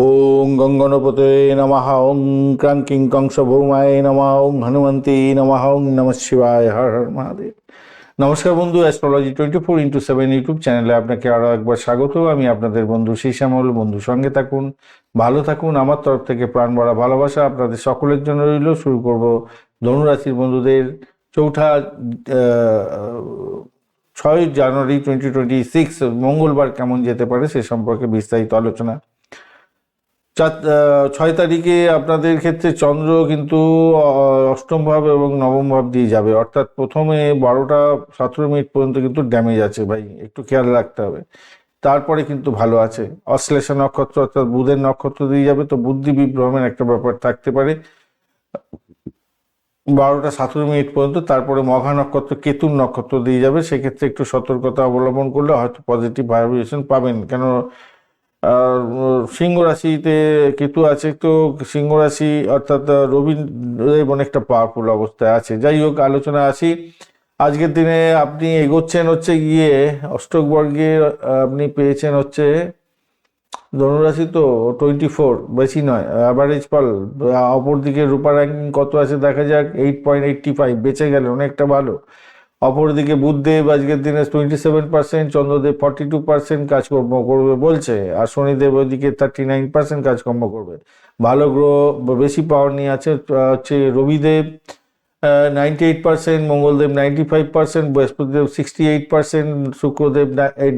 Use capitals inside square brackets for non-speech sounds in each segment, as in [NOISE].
ওং গঙ্গনপতে নমঃ, ওং ক্রাঙ্কিং কংস ভৌমায় নমঃ, ওং হনুমন্তী নমঃ, ওং নম শিবায়, হর হর মহাদেব। নমস্কার বন্ধু astrology twenty four into seven YouTube চ্যানেলে আপনাকে আরও একবার স্বাগত। আমি আপনাদের বন্ধু শ্যামল বন্ধু সঙ্গে থাকুন, ভালো থাকুন। আমার তরফ থেকে প্রাণ ভরা ভালোবাসা আপনাদের সকলের জন্য রইল। শুরু করব ধনুরাশির বন্ধুদের চৌঠা ছয় জানুয়ারি টোয়েন্টি টোয়েন্টি সিক্স মঙ্গলবার কেমন যেতে পারে সে সম্পর্কে বিস্তারিত আলোচনা। চার ছয় তারিখে আপনাদের ক্ষেত্রে চন্দ্র কিন্তু অষ্টম ভাব এবং নবম ভাব দিয়ে যাবে। অর্থাৎ প্রথমে বারোটা সতেরো মিনিট পর্যন্ত কিন্তু ড্যামেজ আছে ভাই, একটু খেয়াল রাখতে হবে। তারপরে কিন্তু ভালো আছে। অশ্লেষা নক্ষত্র, অর্থাৎ বুধের নক্ষত্র দিয়ে যাবে, তো বুদ্ধি বিভ্রমের একটা ব্যাপার থাকতে পারে। বারোটা সতেরো মিনিট পর্যন্ত, তারপরে মঘা নক্ষত্র, কেতুর নক্ষত্র দিয়ে যাবে। সেক্ষেত্রে একটু সতর্কতা অবলম্বন করলে হয়তো পজিটিভ ভাইব্রেশন পাবেন। কেন সিংহ রাশিতে কেতু আছে তো সিংহ রাশি অর্থাৎ আহ, রবি দেব অনেকটা পাওয়ারফুল অবস্থায় আছে। যাই হোক আলোচনা আসি। আজকের দিনে আপনি এগোচ্ছেন হচ্ছে গিয়ে অষ্টক বর্গে আপনি পেয়েছেন হচ্ছে ধনুরাশি তো টোয়েন্টি ফোর বেশি নয় অ্যাভারেজ পাল অপরদিকে রূপা র্যাঙ্কিং কত আছে দেখা যাক এইট পয়েন্ট এইটটি ফাইভ বেঁচে গেলে অনেকটা ভালো। অপরদিকে বুধদেব আজকের দিনে twenty seven percent Chandradev forty two percent কাজকর্ম করবে বলছে, আর শনিদেব ওইদিকে থার্টি নাইন পার্সেন্ট কাজকর্ম করবে। ভালো গ্রহ বেশি পাওয়ার নিয়ে আছে হচ্ছে Rabidev ninety eight percent Mangaldev ninety five percent Brihaspatidev sixty eight percent Shukradev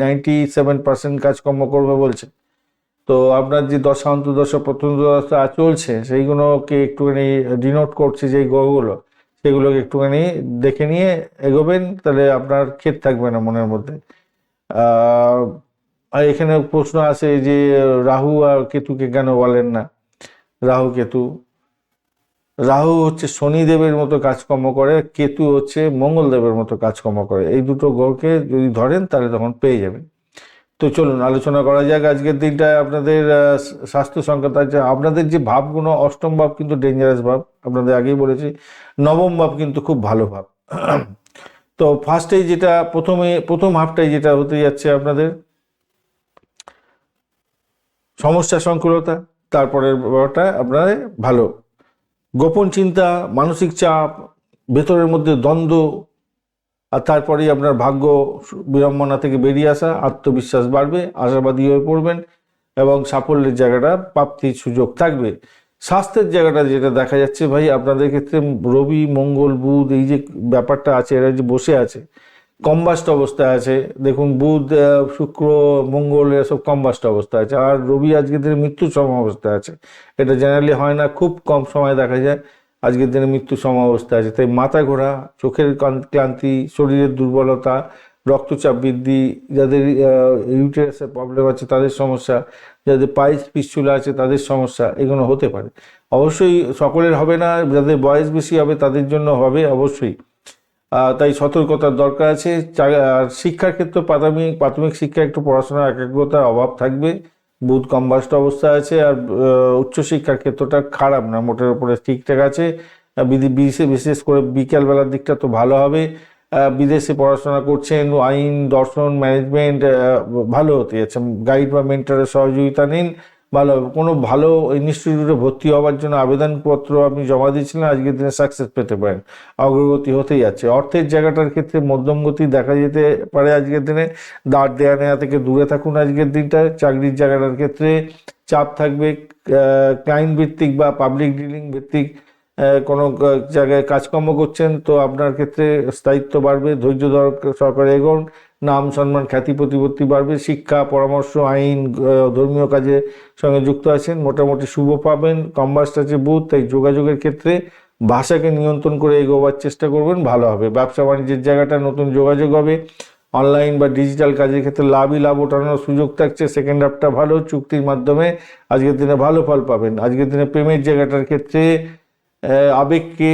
ninety seven percent কাজকর্ম করবে বলছে। তো আপনার যে দশা অন্তর্দশা প্রথম দশা চলছে, সেইগুলোকে একটুখানি ডিনোট করছে যে গ্রহগুলো। সেগুলোকে একটুখানি দেখে নিয়ে এগোবেন, তাহলে আপনার ক্ষেত থাকবে না মনের মধ্যে। আর এখানে প্রশ্ন আছে যে, রাহু আর কেতুকে কেন বলেন না? রাহু, কেতু। রাহু হচ্ছে শনিদেবের মতো কাজকর্ম করে, কেতু হচ্ছে মঙ্গলদেবের মতো কাজকর্ম করে। এই দুটো গ্রহকে যদি ধরেন, তাহলে তখন পেয়ে যাবেন। তো চলুন, আলোচনা করা যাক। আজকের দিনটায় আপনাদের স্বাস্থ্য সংক্রান্ত আছে। আপনাদের যে ভাবগুলো অষ্টম ভাব কিন্তু ডেঞ্জারাস ভাব। আপনাদের আগেই বলেছি, নবম ভাব কিন্তু খুব ভালো ভাব। [CLEARS THROAT] তো ফার্স্টে যেটা, প্রথমে, প্রথম হাফটাই যেটা হতে যাচ্ছে আপনাদের, সমস্যা সংকুলতা তারপরের ব্যাপারটা আপনাদের ভালো। গোপন চিন্তা, মানসিক চাপ, ভেতরের মধ্যে দ্বন্দ্ব আর তারপরেই আপনার ভাগ্য বিড়ম্বনা থেকে বেরিয়ে আসা, আত্মবিশ্বাস বাড়বে, আশাবাদী হয়ে পড়বেন এবং সাফল্যের জায়গাটা, প্রাপ্তির সুযোগ থাকবে। স্বাস্থ্যের জায়গাটা যেটা দেখা যাচ্ছে ভাই, আপনাদের ক্ষেত্রে রবি, মঙ্গল, বুধ, এই যে ব্যাপারটা আছে, এরা যে বসে আছে, কম্বাস্ট অবস্থায় আছে, দেখুন বুধ শুক্র, মঙ্গল এসব কম্বাস্ট অবস্থায় আছে, আর রবি আজকের দিনে মৃত্যু সম অবস্থায় আছে। এটা জেনারেলি হয় না, খুব কম সময় দেখা যায় আজকের দিনে মৃত্যু সম অবস্থায় আছে। তাই মাথা ঘোরা, চোখের ক্লান্তি, শরীরের দুর্বলতা, রক্তচাপ বৃদ্ধি, যাদের ইউটেরাসের প্রবলেম আছে, তাদের সমস্যা, যাদের পাইস পিস্তুলা আছে, তাদের সমস্যা এগুলো হতে পারে। অবশ্যই সকলের হবে না, যাদের বয়স বেশি হবে, তাদের জন্য হবে অবশ্যই। তাই সতর্কতার দরকার আছে। আর শিক্ষার ক্ষেত্রে প্রাথমিক প্রাথমিক শিক্ষা একটু পড়াশোনার একাগ্রতার অভাব থাকবে। বুধ কম্বাস্ট অবস্থায় আছে আর উচ্চশিক্ষার ক্ষেত্রটা খারাপ না, মোটের উপরে ঠিকঠাক আছে। বিশেষ করে বিকেলবেলার দিকটা তো ভালো হবে। বিদেশে পড়াশোনা করছেন, আইন, দর্শন ম্যানেজমেন্ট ভালো হতে যাচ্ছে। গাইড বা মেন্টারের সহযোগিতা নিন। ভালো, কোনো ভালো ইনস্টিটিউটে ভর্তি হওয়ার জন্য আবেদনপত্র আপনি জমা দিয়েছিলেন, আজকের দিনে সাকসেস পেতে পারেন। অগ্রগতি হতেই যাচ্ছে। অর্থের জায়গাটার ক্ষেত্রে মধ্যম গতি দেখা যেতে পারে আজকের দিনে। দাঁড় দেয়া নেওয়া থেকে দূরে থাকুন আজকের দিনটা। চাকরির জায়গাটার ক্ষেত্রে চাপ থাকবে ক্লায়েন্ট ভিত্তিক বা পাবলিক ডিলিং ভিত্তিক কোনো জায়গায় কাজকর্ম করছেন, তো আপনার ক্ষেত্রে স্থায়িত্ব বাড়বে। ধৈর্য ধর- সরকার এগোন। নাম, সম্মান, খ্যাতি, প্রতিপত্তি, বাড়বে, শিক্ষা, পরামর্শ, আইন ধর্মীয় কাজে সঙ্গে যুক্ত আছেন, মোটামুটি শুভ পাবেন কম্বাস্ট আছে বুথ, তাই যোগাযোগের ক্ষেত্রে ভাষাকে নিয়ন্ত্রণ করে এগোবার চেষ্টা করবেন, ভালো হবে। ব্যবসা বাণিজ্যের জায়গাটা নতুন যোগাযোগ হবে, অনলাইন বা ডিজিটাল কাজের ক্ষেত্রে লাভই লাভ, ওঠানোর সুযোগ থাকছে, সেকেন্ড হাফটা ভালো, চুক্তির মাধ্যমে আজকের দিনে ভালো ফল পাবেন। আজকের দিনে প্রেমের জায়গাটার ক্ষেত্রে আবেগকে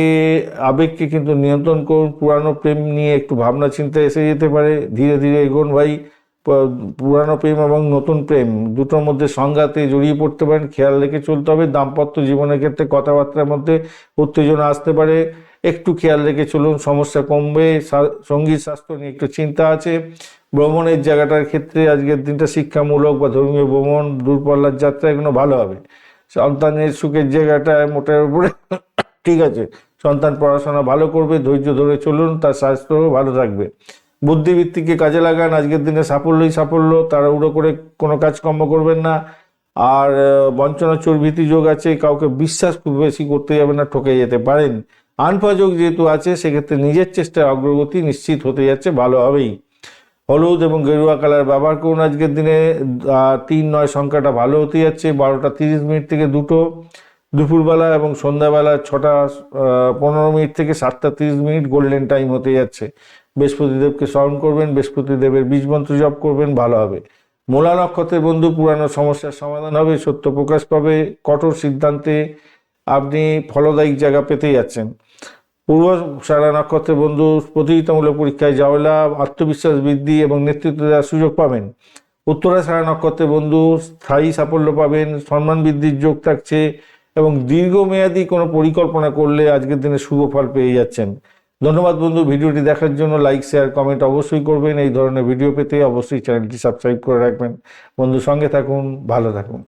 আবেগকে কিন্তু নিয়ন্ত্রণ করুন। পুরানো প্রেম নিয়ে একটু ভাবনা চিন্তা এসে যেতে পারে। ধীরে ধীরে এগোন ভাই। পুরানো প্রেম এবং নতুন প্রেম দুটোর মধ্যে সংঘাতে জড়িয়ে পড়তে পারেন। খেয়াল রেখে চলতে হবে। দাম্পত্য জীবনের ক্ষেত্রে কথাবার্তার মধ্যে উত্তেজনা আসতে পারে। একটু খেয়াল রেখে চলুন। সমস্যা কমবে। সংগীত স্বাস্থ্য নিয়ে একটু চিন্তা আছে। ভ্রমণের জায়গাটার ক্ষেত্রে আজকের দিনটা শিক্ষামূলক বা ধর্মীয় ভ্রমণ, দূরপাল্লার যাত্রা এগুলো ভালো হবে। সন্তানের সুখের জায়গাটায় মোটের উপরে ঠিক আছে, সন্তান পড়াশোনা ভালো করবে, ধৈর্য ধরে চলুন, তার স্বাস্থ্যও ভালো থাকবে। বুদ্ধিবৃত্তিকে কাজে লাগান, আজকের দিনে সাফল্যই সাফল্য তারা উড়ো করে কোনো কাজকর্ম করবেন না। আর বঞ্চনা চোর ভীতি যোগ আছে, কাউকে বিশ্বাস খুব বেশি করতে যাবে না, ঠকে যেতে পারেন। আনফা যোগ যেহেতু আছে, সেক্ষেত্রে নিজের চেষ্টার অগ্রগতি নিশ্চিত হতে যাচ্ছে, ভালো হবেই। হলুদ এবং গেরুয়া কালার ব্যবহার করুন, আজকের দিনে তিন নয় সংখ্যাটা ভালো হতে যাচ্ছে, বারোটা তিরিশ মিনিট থেকে দুটো। দুপুরবেলা এবং সন্ধ্যাবেলা ছটা পনেরো মিনিট থেকে সাতটা তিরিশ মিনিট গোল্ডেন টাইম হতে যাচ্ছে। বৃহস্পতিদেবকে স্মরণ করবেন বৃহস্পতিদেবের বীজ মন্ত্র জপ করবেন, ভালো হবে। মোলা নক্ষত্রের বন্ধু, পুরানো সমস্যার সমাধান হবে, সত্য প্রকাশ পাবে, কঠোর সিদ্ধান্তে আপনি ফলদায়ক জায়গা পেতে যাচ্ছেন। পূর্ব সারা নক্ষত্রের বন্ধু, প্রতিযোগিতামূলক পরীক্ষায় যাওয়া লাভ আত্মবিশ্বাস বৃদ্ধি এবং নেতৃত্ব দেওয়ার সুযোগ পাবেন। উত্তরা সারা নক্ষত্রের বন্ধু, স্থায়ী সাফল্য পাবেন, সম্মান বৃদ্ধির যোগ থাকছে এবং দীর্ঘমেয়াদী কোনো পরিকল্পনা করলে আজকের দিনে শুভ ফল পেয়ে যাচ্ছেন। ধন্যবাদ বন্ধু, ভিডিওটি দেখার জন্য লাইক শেয়ার কমেন্ট অবশ্যই করবেন। এই ধরনের ভিডিও পেতে অবশ্যই চ্যানেলটি সাবস্ক্রাইব করে রাখবেন। বন্ধু সঙ্গে থাকুন, ভালো থাকুন।